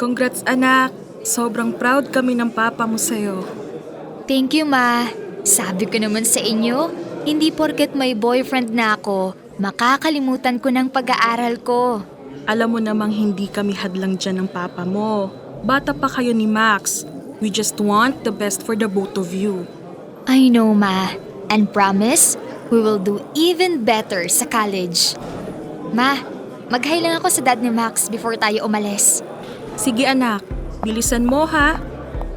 Congrats anak! Sobrang proud kami ng papa mo sa'yo. Thank you, Ma. Sabi ko naman sa inyo, hindi porket may boyfriend na ako, makakalimutan ko ng pag-aaral ko. Alam mo namang hindi kami hadlang dyan ng papa mo. Bata pa kayo ni Max. We just want the best for the both of you. I know, Ma. And promise, we will do even better sa college. Ma, mag-hi lang ako sa dad ni Max before tayo umalis. Sige anak, bilisan mo ha.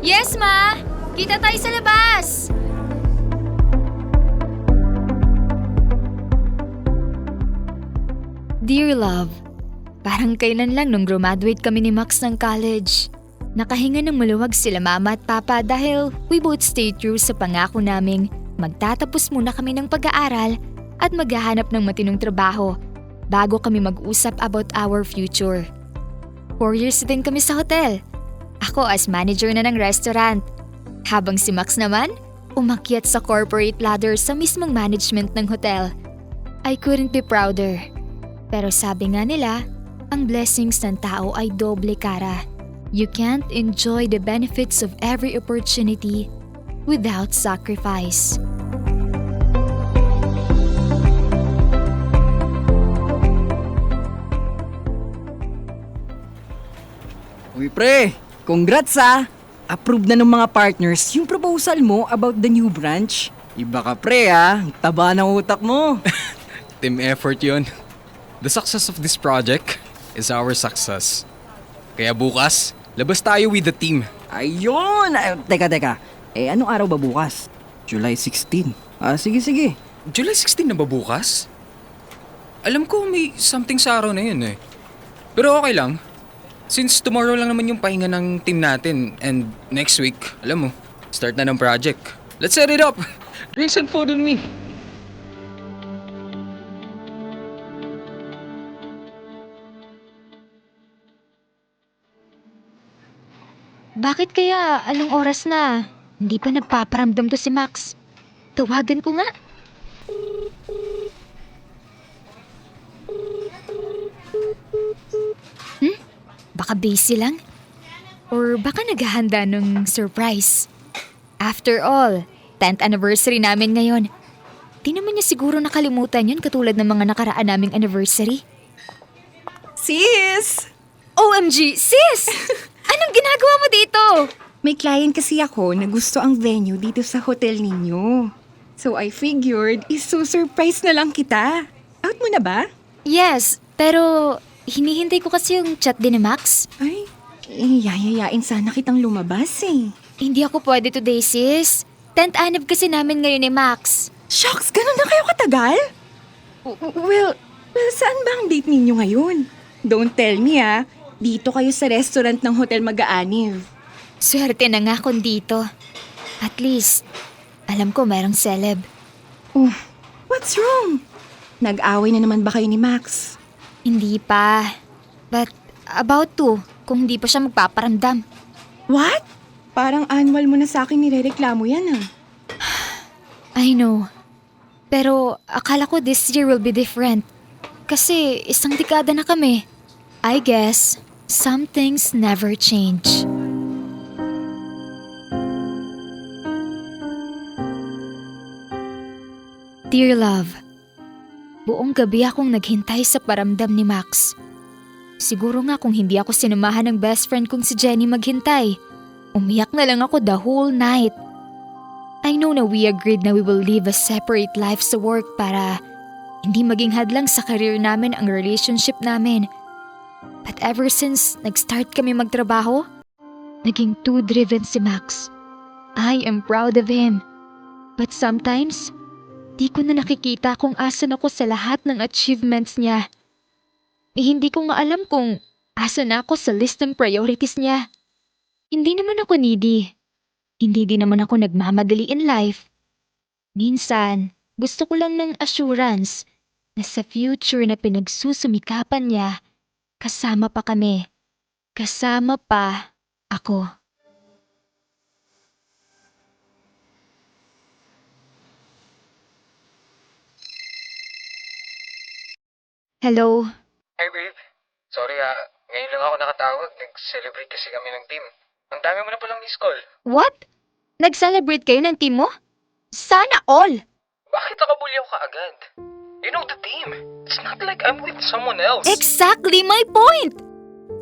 Yes, Ma! Kita tayo sa labas! Dear love, parang kailan lang nung graduate kami ni Max ng college. Nakahinga ng maluwag sila mama at papa dahil we both stayed true sa pangako naming magtatapos muna kami ng pag-aaral at maghahanap ng matinong trabaho bago kami mag-usap about our future. Four years din kami sa hotel. Ako as manager na ng restaurant. Habang si Max naman, umakyat sa corporate ladder sa mismong management ng hotel. I couldn't be prouder. Pero sabi nga nila, ang blessings ng tao ay doble kara. You can't enjoy the benefits of every opportunity without sacrifice. Uy pre, congrats ah! Approved na ng mga partners yung proposal mo about the new branch. Iba ka pre ah, Ang taba ng utak mo. Team effort yon. The success of this project is our success. Kaya bukas, labas tayo with the team. Ayun! Ay, teka, teka. Eh, anong araw ba bukas? July 16. Ah, sige, sige. July 16 na ba bukas? Alam ko may something sa araw na yun eh. Pero okay lang. Since tomorrow lang naman yung pahinga ng team natin and next week, alam mo, start na ng project. Let's set it up! Drinks and food on me! Bakit kaya anong oras na? Hindi pa nagpaparamdam to si Max. Tawagan ko nga. Baka busy lang? Or baka naghahanda ng surprise? After all, 10th anniversary namin ngayon. Di naman niya siguro nakalimutan yun katulad ng mga nakaraan naming anniversary. Sis! OMG, sis! Anong ginagawa mo dito? May client kasi ako na gusto ang venue dito sa hotel ninyo. So I figured, iso-surprise na lang kita. Out mo na ba? Yes, pero hinihintay ko kasi yung chat din ni Max. Ay, yayayain sana kitang lumabas eh. Hindi ako pwede today, sis. 10th anniv kasi namin ngayon ni Max. Shucks, ganun na kayo katagal? Well, well, saan ba ang date ninyo ngayon? Don't tell me ah, dito kayo sa restaurant ng Hotel Mag-aaniv. Swerte na nga kung dito. At least, alam ko merong celeb. Oh, what's wrong? Nag-away na naman ba kayo ni Max? Hindi pa. But about to, kung hindi pa siya magpaparamdam. What? Parang annual mo na sa akin nirereklamo yan ah. I know. Pero akala ko this year will be different. Kasi isang dekada na kami. I guess, some things never change. Dear love, buong gabi akong naghintay sa paramdam ni Max. Siguro nga kung hindi ako sinamahan ng best friend kong si Jenny maghintay, umiyak na lang ako the whole night. I know na we agreed na we will live a separate life sa work para hindi maging hadlang sa career namin ang relationship namin. But ever since nag-start kami magtrabaho, naging too driven si Max. I am proud of him. But sometimes, di ko na nakikita kung asan ako sa lahat ng achievements niya. Eh, hindi ko nga alam kung asan ako sa list ng priorities niya. Hindi naman ako needy. Hindi din naman ako nagmamadali in life. Minsan, gusto ko lang ng assurance na sa future na pinagsusumikapan niya, kasama pa kami. Kasama pa ako. Hello? Hey babe, sorry ah, Ngayon lang ako nakatawag. Nag-celebrate kasi kami ng team. Ang dami mo na palang miss call. What? Nag-celebrate kayo ng team mo? Sana all! Bakit nakabulyaw ka agad? You know the team. It's not like I'm with someone else. Exactly my point!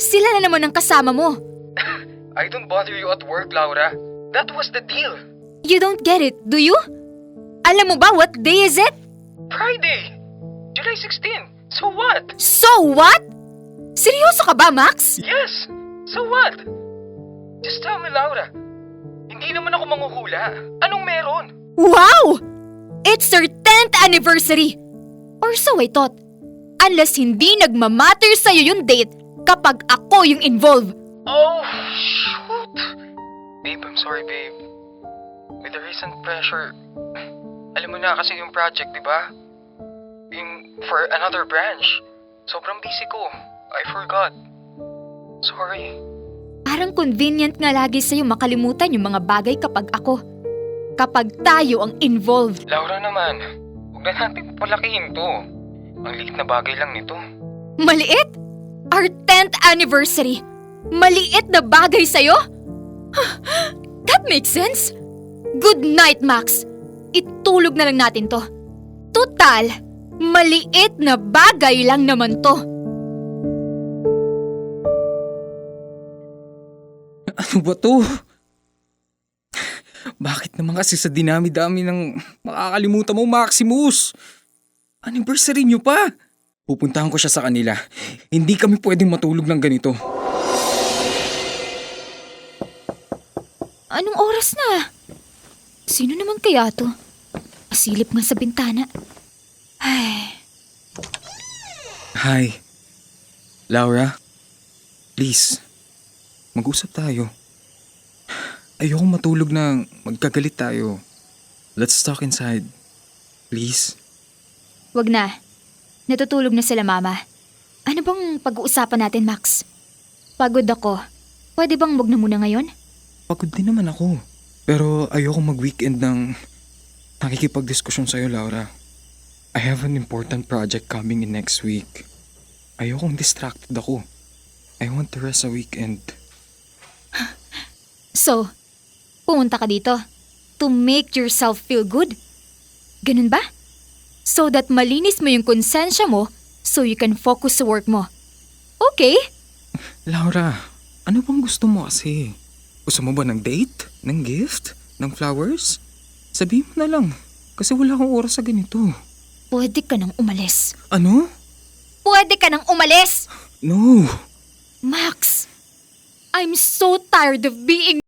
Sila na naman ang kasama mo. I don't bother you at work, Laura. That was the deal. You don't get it, do you? Alam mo ba what day is it? Friday! July 16. So what? So what? Seryoso ka ba, Max? Yes! So what? Just tell me, Laura. Hindi naman ako manghuhula. Anong meron? Wow! It's their 10th anniversary! Or so I thought. Unless hindi nagmamatter sa'yo yung date kapag ako yung involved. Oh, shoot! Babe, I'm sorry, babe. With the recent pressure, alam mo na kasi yung project, di ba? Yung for another branch. Sobrang busy ko. I forgot. Sorry. Parang convenient nga lagi sa'yo makalimutan yung mga bagay kapag ako. Kapag tayo ang involved. Laura naman, huwag na natin palakihin to. Ang liit na bagay lang nito. Maliit? Our 10th anniversary. Maliit na bagay sa'yo? That makes sense. Good night, Max. Itulog na lang natin to. Total, maliit na bagay lang naman to. Ano ba to? Bakit naman kasi sa dinami-dami ng makakalimutan mo, Maximus? Anniversary niyo pa? Pupuntahan ko siya sa kanila. Hindi kami pwedeng matulog ng ganito. Anong oras na? Sino naman kaya to? Pasilip nga sa bintana. Ay, Hi. Laura? Please. Mag-usap tayo. Ayoko matulog na magkagalit tayo. Let's talk inside. Please. wag na. Natutulog na sila mama. Ano bang pag-uusapan natin, Max? Pagod ako. Pwede bang wag na muna ngayon? Pagod din naman ako. Pero ayoko mag-weekend ng nakikipag-diskusyon sa'yo, Laura. I have an important project coming in next week. Ayokong distracted ako. I want to rest a weekend. So, pumunta ka dito to make yourself feel good. Ganun ba? So that malinis mo yung konsensya mo so you can focus sa work mo. Okay? Laura, ano bang gusto mo kasi? Gusto mo ba ng date? Ng gift? Ng flowers? Sabihin mo na lang. Kasi wala akong oras sa ganito. Pwede ka nang umalis. Ano? Pwede ka nang umalis! No. Max, I'm so tired of being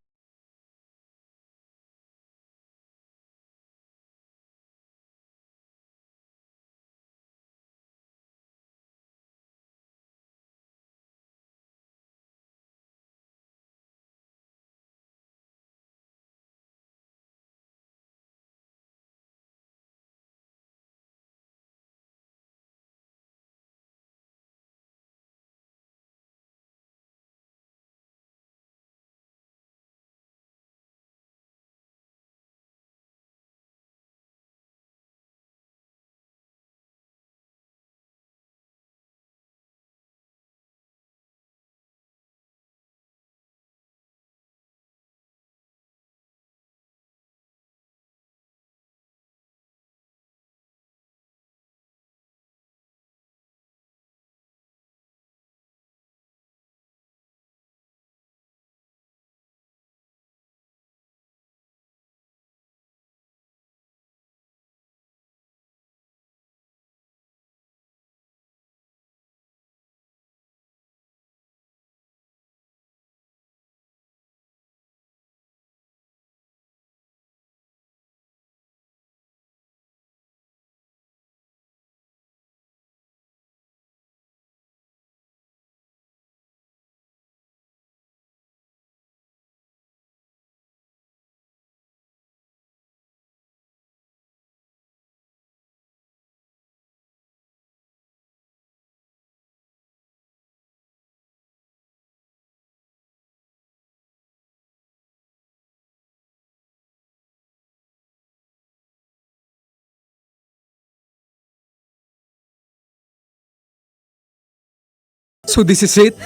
So this is it?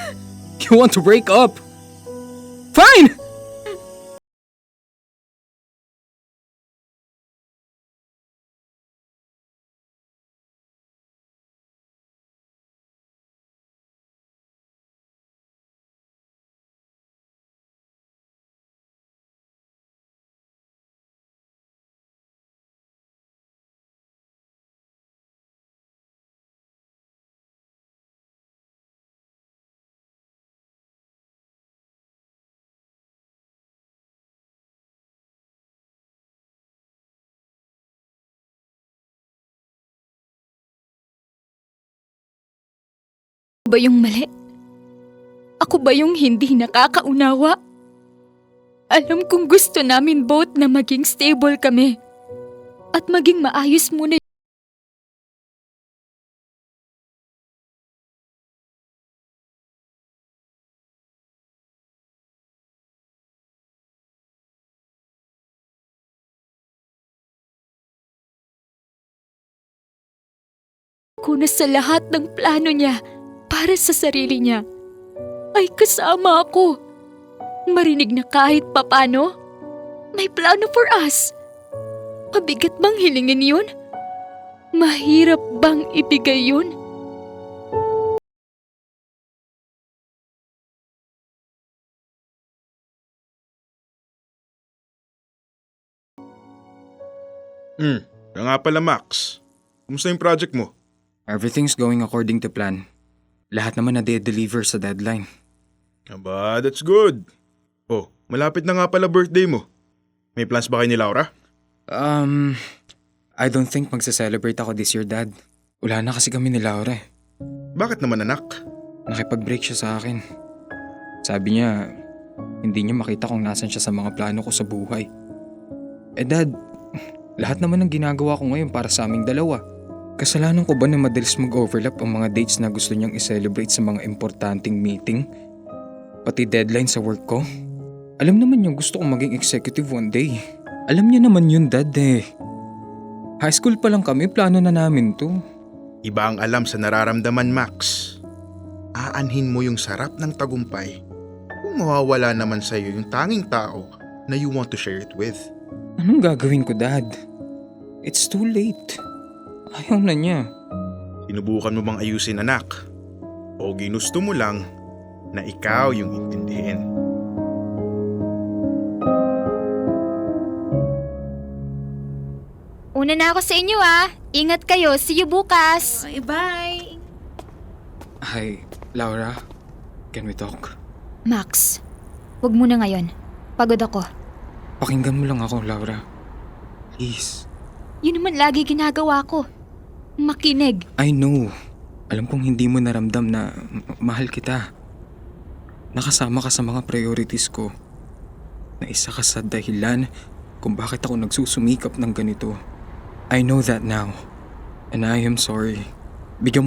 You want to break up? Fine! Ba yung mali? Ako ba yung hindi nakakaunawa? Alam kong gusto namin both na maging stable kami. At maging maayos muna kuna sa lahat ng plano niya para sa sarili niya. Ay kasama ako. Marinig na kahit papano, may plano for us. Mabigat bang hilingin yun? Mahirap bang ibigay yun? Hmm, kaya nga pala Max. Kumusta yung project mo? Everything's going according to plan. Lahat naman na deliver sa deadline. Aba, that's good. Oh, malapit na nga pala birthday mo. May plans ba kayo ni Laura? Um, I don't think magsa-celebrate ako this year, Dad. Wala na kasi kami ni Laura eh. Bakit naman anak? Nakipag-break siya sa akin. Sabi niya, hindi niya makita kung nasan siya sa mga plano ko sa buhay. Eh dad, lahat naman ng ginagawa ko ngayon para sa aming dalawa. Kasalanan ko ba na madalas mag-overlap ang mga dates na gusto niyang i-celebrate sa mga importanteng meeting? Pati deadline sa work ko? Alam naman niya gusto kong maging executive one day. Alam niya naman yun dad eh. High school pa lang kami, plano na namin to. Iba ang alam sa nararamdaman, Max. Aanhin mo yung sarap ng tagumpay kung mawawala naman sa iyo yung tanging tao na you want to share it with. Anong gagawin ko, Dad? It's too late. Ayaw na niya. Sinubukan mo bang ayusin anak? O ginusto mo lang na ikaw yung intindihin? Una na ako sa inyo ah. Ingat kayo. See you bukas. Bye! Hi, Laura. Can we talk? Max, wag muna ngayon. Pagod ako. Pakinggan mo lang ako, Laura. Please. Yun naman lagi ginagawa ko. Makinig. I know. Alam kong hindi mo naramdam na mahal kita. Nakasama ka sa mga priorities ko. Na isa ka sa dahilan kung bakit ako nagsusumikap ng ganito. I know that now. And I am sorry. Bigyan